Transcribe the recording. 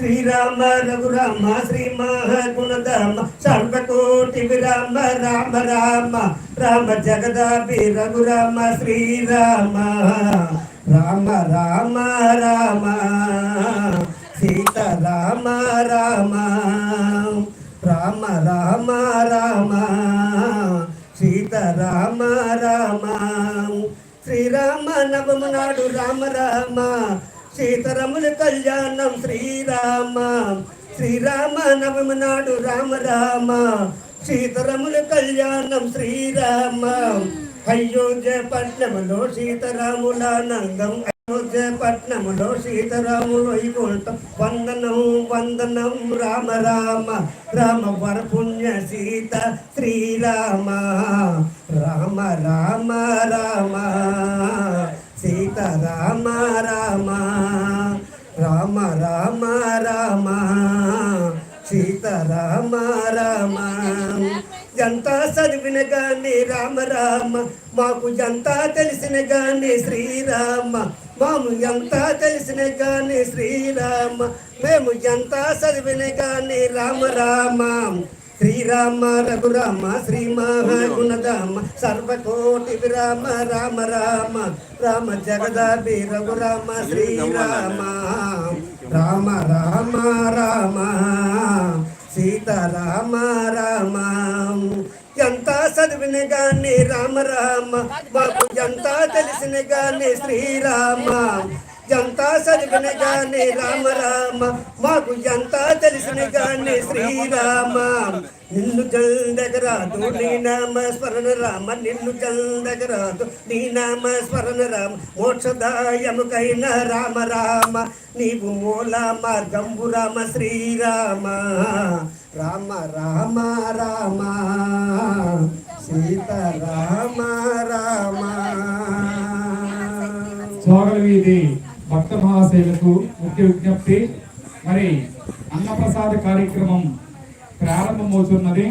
శ్రీరామ రఘురామ శ్రీ మహాగుణధామ సర్వకోటి విరామ రామ రామ రామ జగదాపి రఘురామ శ్రీరామ రామ రామ రామ సీత రామ రామ రామ రామ రామ సీత రామ రామ శ్రీరామ నవము నాడు రామ రామ సీతరముల కళ్యాణం శ్రీరామ శ్రీరామ నవమి నాడు రామ రామ. సీతరముల కళ్యాణం శ్రీరామ. అయోధ్య పట్నములో సీతారాముల నందం అయోధ్య పట్నములో సీతరాములు వైకుంఠం వందనం వందనం రామ రామ రామ వరపుణ్య సీత శ్రీరామ. రామ రామ రామ రామ రామ సీత రామ రామ. చదివిన గాని రామ రామ మాకు జంతా తెలిసిన గాని శ్రీరామ మాము ఎంత తెలిసిన గాని శ్రీరామ మేము ఎంత చదివిన గాని రామ రామ. శ్రీరామ రఘురామ శ్రీ మహాగుణధామ సర్వకోటి విరామ రామ రామ రామ జగదాభి రఘురామ శ్రీరామ రామ రామ రామ సీతారామ రామ. ఎంత చదివిన గాని రామ రామ మాకు ఎంత తెలిసిన గాని శ్రీరామ. ఎంత చదివిన గానే రామ రామ మాకు ఎంత తెలిసిన గానే శ్రీరామ నిన్ను జల్దగరాదు నీ నామ స్మరణ రామ నిన్ను జల్దగరాదు నీ నామ స్మరణ రామ మోక్షదాయముకైన రామ రామ నీవు మూల మార్గంబు రామ శ్రీరామ రామ రామ రామ సీత రామ రామ స్వాగతం ఇది భక్త మహాశైలకు ముఖ్య విజ్ఞప్తి. మరి అన్నప్రసాద కార్యక్రమం ప్రారంభమవుతున్నది.